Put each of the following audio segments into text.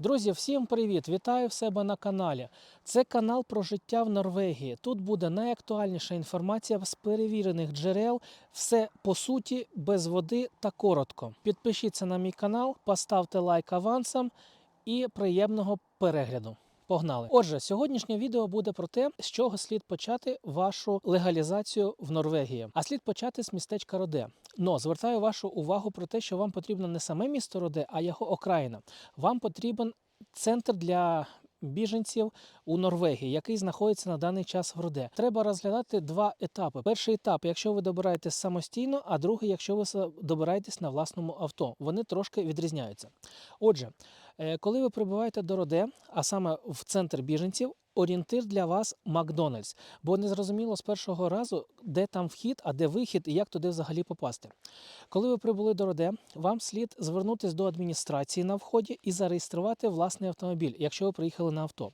Друзі, всім привіт! Вітаю в себе на каналі. Це канал про життя в Норвегії. Тут буде найактуальніша інформація з перевірених джерел. Все по суті, без води та коротко. Підпишіться на мій канал, поставте лайк авансом і приємного перегляду. Погнали! Отже, сьогоднішнє відео буде про те, з чого слід почати вашу легалізацію в Норвегії. А слід почати з містечка Роде. Но звертаю вашу увагу про те, що вам потрібно не саме місто Роде, а його окраїна. Вам потрібен центр для біженців у Норвегії, який знаходиться на даний час в Роде. Треба розглядати два етапи. Перший етап, якщо ви добираєтесь самостійно, а другий, якщо ви добираєтесь на власному авто. Вони трошки відрізняються. Отже, коли ви прибуваєте до Роде, а саме в центр біженців, орієнтир для вас Макдональдс, бо не зрозуміло з першого разу, де там вхід, а де вихід і як туди взагалі попасти. Коли ви прибули до Роде, вам слід звернутися до адміністрації на вході і зареєструвати власний автомобіль, якщо ви приїхали на авто.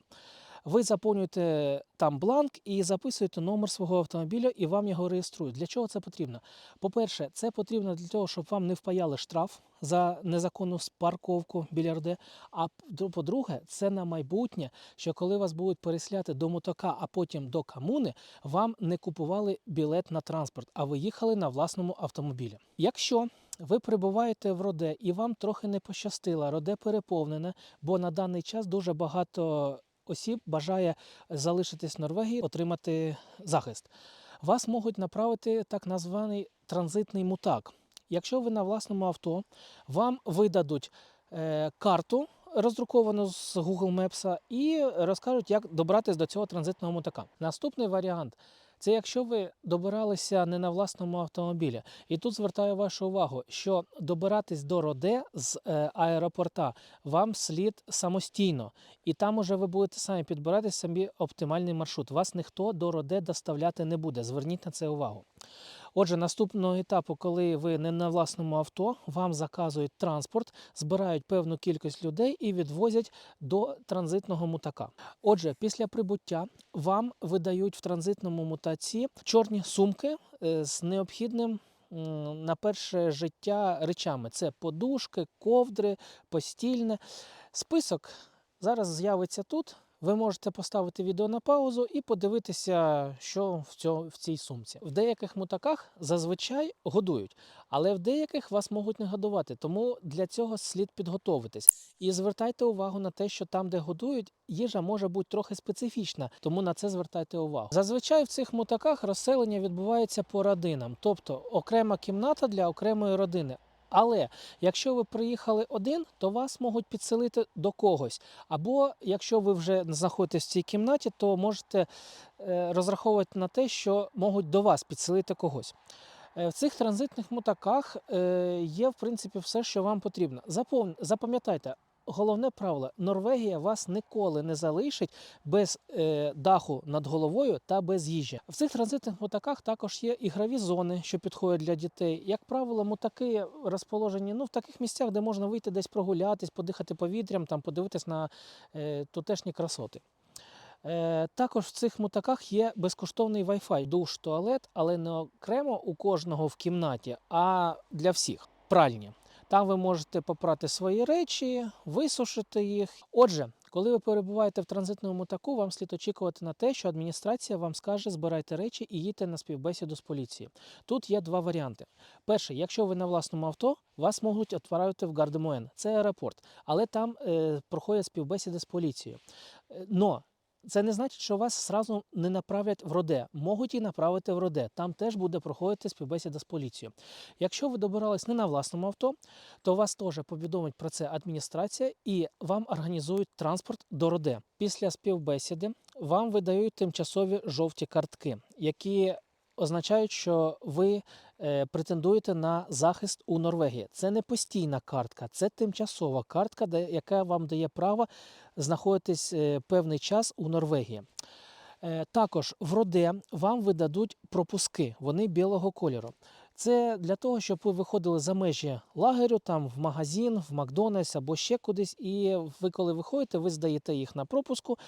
Ви заповнюєте там бланк і записуєте номер свого автомобіля, і вам його реєструють. Для чого це потрібно? По-перше, це потрібно для того, щоб вам не впаяли штраф за незаконну парковку біля РД. А по-друге, це на майбутнє, що коли вас будуть пересляти до мотока, а потім до комуни, вам не купували білет на транспорт, а ви їхали на власному автомобілі. Якщо ви прибуваєте в Роде і вам трохи не пощастило, Роде переповнене, бо на даний час дуже багато осіб бажає залишитись в Норвегії, отримати захист. Вас можуть направити так званий транзитний мутак. Якщо ви на власному авто, вам видадуть е, карту, роздруковану з Google Maps, і розкажуть, як добратися до цього транзитного мутака. Наступний варіант це якщо ви добиралися не на власному автомобілі. І тут звертаю вашу увагу, що добиратись до Роде з е, аеропорта вам слід самостійно. І там уже ви будете самі підбирати собі оптимальний маршрут. Вас ніхто до Роде доставляти не буде. Зверніть на це увагу. Отже, наступного етапу, коли ви не на власному авто, вам заказують транспорт, збирають певну кількість людей і відвозять до транзитного мутака. Отже, після прибуття вам видають в транзитному мутаці чорні сумки е, з необхідним. На перше життя речами це подушки, ковдри, постільне. Список зараз з'явиться тут. Ви можете поставити відео на паузу і подивитися, що в, цьо, в цій сумці. В деяких мутаках зазвичай годують, але в деяких вас можуть не годувати. Тому для цього слід підготовитись. І звертайте увагу на те, що там, де годують, їжа може бути трохи специфічна, тому на це звертайте увагу. Зазвичай в цих мутаках розселення відбувається по родинам, тобто окрема кімната для окремої родини. Але якщо ви приїхали один, то вас можуть підселити до когось. Або якщо ви вже знаходитесь в цій кімнаті, то можете е, розраховувати на те, що можуть до вас підселити когось. Е, В цих транзитних мутаках е, є в принципі все, що вам потрібно. Запам'ятайте, головне правило: Норвегія вас ніколи не залишить без е, даху над головою та без їжі. В цих транзитних мутаках також є ігрові зони, що підходять для дітей. Як правило, мутаки розположені ну, в таких місцях, де можна вийти десь прогулятись, подихати повітрям, там подивитись на е, тутешні красоти. Е, також в цих мутаках є безкоштовний Wi-Fi, душ, туалет, але не окремо у кожного в кімнаті, а для всіх пральні. Там ви можете попрати свої речі, висушити їх. Отже, коли ви перебуваєте в транзитному мутаку, вам слід очікувати на те, що адміністрація вам скаже, збирайте речі і їдьте на співбесіду з поліцією. Тут є два варіанти. Перший, якщо ви на власному авто, вас можуть відправити в Гардемуен, це аеропорт, але там е, проходять співбесіди з поліцією. Е, Но це не значить, що вас зразу не направлять в Роде. Можуть і направити в Роде. Там теж буде проходити співбесіда з поліцією. Якщо ви добирались не на власному авто, то вас теж повідомить про це адміністрація і вам організують транспорт до Роде. Після співбесіди вам видають тимчасові жовті картки, які означають, що ви претендуєте на захист у Норвегії. Це не постійна картка, це тимчасова картка, яка вам дає право знаходитись е, певний час у Норвегії. Е, Також в Роде вам видадуть пропуски, вони білого кольору. Це для того, щоб ви виходили за межі лагерю, там в магазин, в Макдональдс або ще кудись. І ви, коли виходите, ви здаєте їх на пропуску,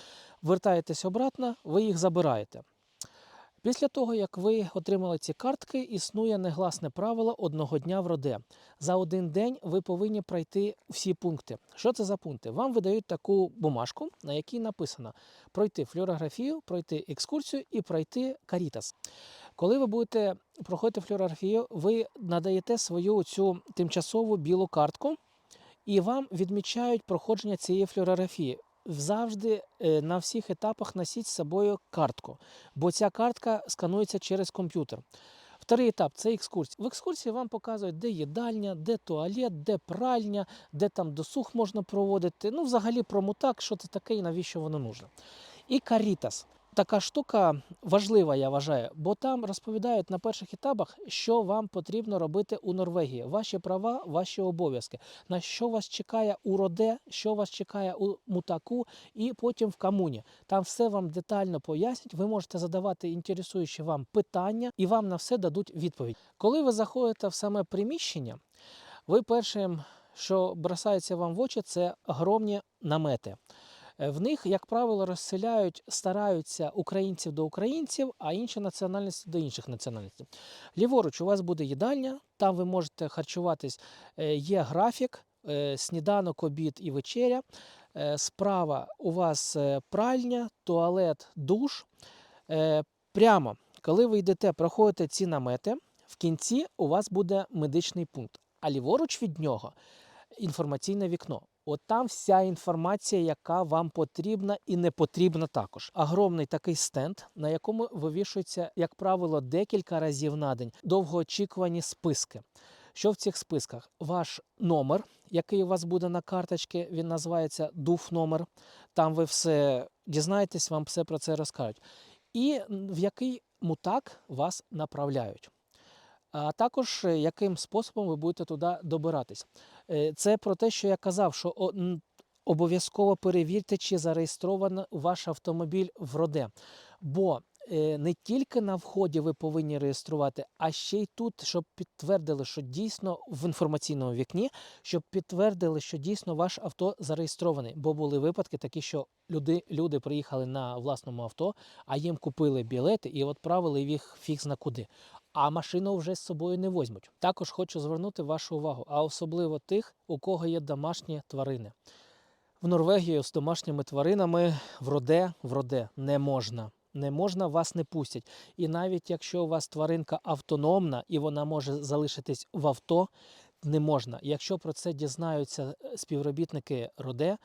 вертаєтесь обратно, ви їх забираєте. Після того, як ви отримали ці картки, існує негласне правило одного дня в роде. За один день ви повинні пройти всі пункти. Що це за пункти? Вам видають таку бумажку, на якій написано пройти флюорографію, пройти екскурсію і пройти карітас. Коли ви будете проходити флюорографію, ви надаєте свою цю тимчасову білу картку, і вам відмічають проходження цієї флюорографії. Завжди е, на всіх етапах носіть з собою картку, бо ця картка сканується через комп'ютер. Вторий етап це екскурсія. В екскурсії вам показують, де їдальня, де туалет, де пральня, де там досуг можна проводити. Ну, взагалі про мутак, що це таке і навіщо воно нужно. І карітас. Така штука важлива, я вважаю, бо там розповідають на перших етапах, що вам потрібно робити у Норвегії. Ваші права, ваші обов'язки, на що вас чекає у роде, що вас чекає у мутаку, і потім в комуні. Там все вам детально пояснять. Ви можете задавати інтересуючі вам питання, і вам на все дадуть відповідь. Коли ви заходите в саме приміщення, ви першим, що бросається вам в очі, це огромні намети. Е, В них, як правило, розселяють, стараються українців до українців, а інші національності до інших національностей. Ліворуч, у вас буде їдальня, там ви можете харчуватись, е, є графік, е, сніданок, обід і вечеря. Справа у вас пральня, туалет, душ. Прямо, коли ви йдете, проходите ці намети, в кінці у вас буде медичний пункт, а ліворуч від нього інформаційне вікно. От там вся інформація, яка вам потрібна і не потрібна також. Огромний такий стенд, на якому вивішується, як правило, декілька разів на день довгоочікувані списки. Що в цих списках? Ваш номер, який у вас буде на карточці, він називається дуф номер. Там ви все дізнаєтесь, вам все про це розкажуть. І в який мутак вас направляють. А також е, яким способом ви будете туди добиратись. Е, Це про те, що я казав, що обов'язково перевірте, чи зареєстрований ваш автомобіль в роде. Бо е, не тільки на вході ви повинні реєструвати, а ще й тут, щоб підтвердили, що дійсно в інформаційному вікні, щоб підтвердили, що дійсно ваш авто зареєстрований. Бо були випадки такі, що люди, люди приїхали на власному авто, а їм купили білети і відправили їх фіг зна куди а машину вже з собою не возьмуть. Також хочу звернути вашу увагу, а особливо тих, у кого є домашні тварини. В Норвегії з домашніми тваринами в роде, в роде не можна. Не можна, вас не пустять. І навіть якщо у вас тваринка автономна і вона може залишитись в авто, не можна. Якщо про це дізнаються е, співробітники роде,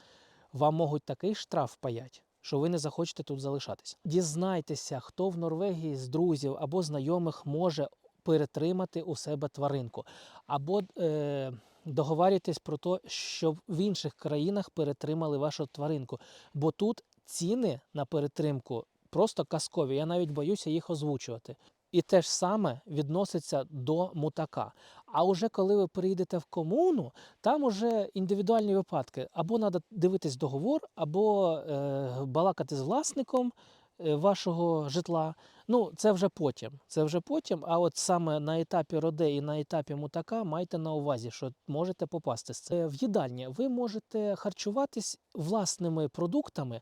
вам можуть такий штраф паять, що ви не захочете тут залишатись. Дізнайтеся, хто в Норвегії з друзів або знайомих може перетримати у себе тваринку, або е, договарюйтесь про те, щоб в інших країнах перетримали вашу тваринку. Бо тут ціни на перетримку просто казкові. Я навіть боюся їх озвучувати. І те ж саме відноситься до мутака. А уже коли ви приїдете в комуну, там уже індивідуальні випадки. Або треба дивитись договор, або е, балакати з власником е, вашого житла. Ну, це вже потім. Це вже потім. А от саме на етапі роде і на етапі мутака майте на увазі, що можете попасти. Це в їдальні. Ви можете харчуватись власними продуктами.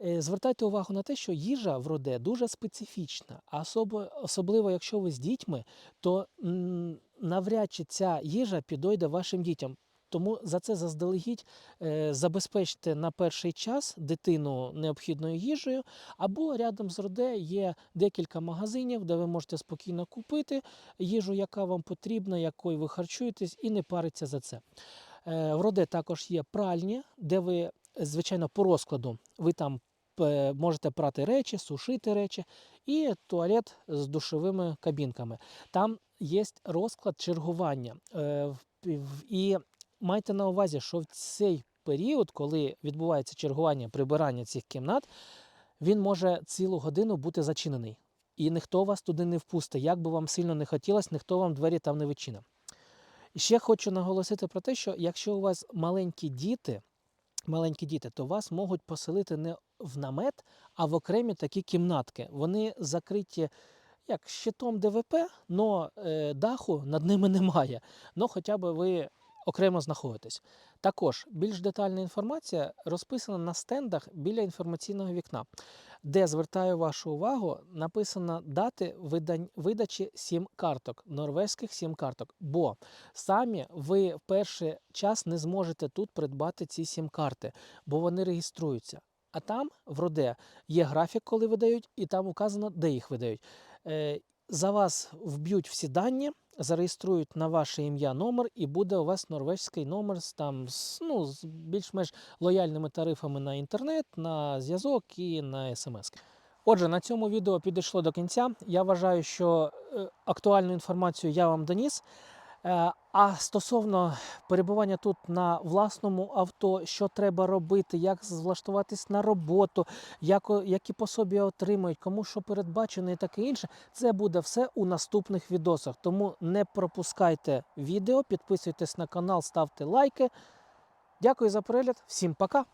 Е, Звертайте увагу на те, що їжа в роде дуже специфічна, а особливо якщо ви з дітьми, то навряд чи ця їжа підойде вашим дітям. Тому за це заздалегідь е, забезпечте на перший час дитину необхідною їжею, або рядом з роде є декілька магазинів, де ви можете спокійно купити їжу, яка вам потрібна, якою ви харчуєтесь, і не париться за це. Е, В роде також є пральні, де ви, звичайно, по розкладу ви там е, можете прати речі, сушити речі, і туалет з душовими кабінками. Там є розклад чергування. Е, І майте на увазі, що в цей період, коли відбувається чергування прибирання цих кімнат, він може цілу годину бути зачинений. І ніхто вас туди не впустить. Як би вам сильно не хотілося, ніхто вам двері там не. І ще хочу наголосити про те, що якщо у вас маленькі діти, маленькі діти, то вас можуть поселити не в намет, а в окремі такі кімнатки. Вони закриті як щитом ДВП, але даху над ними немає. Ну, хоча б ви окремо знаходитесь. Також більш детальна інформація розписана на стендах біля інформаційного вікна, де звертаю вашу увагу, написано дати видань, видачі сім-карток, норвезьких сім-карток. Бо самі ви в перший час не зможете тут придбати ці сім-карти, бо вони реєструються. А там в Роде є графік, коли видають, і там указано, де їх видають. Е, за вас вб'ють всі дані, зареєструють на ваше ім'я номер, і буде у вас норвезький номер з там з, ну, з більш-менш лояльними тарифами на інтернет, на зв'язок і на смс. Отже, на цьому відео підійшло до кінця. Я вважаю, що е, актуальну інформацію я вам доніс. Е, А стосовно перебування тут на власному авто, що треба робити, як влаштуватись на роботу, як, які пособі отримують, кому що передбачено і таке інше, це буде все у наступних відосах. Тому не пропускайте відео, підписуйтесь на канал, ставте лайки. Дякую за перегляд, всім пока!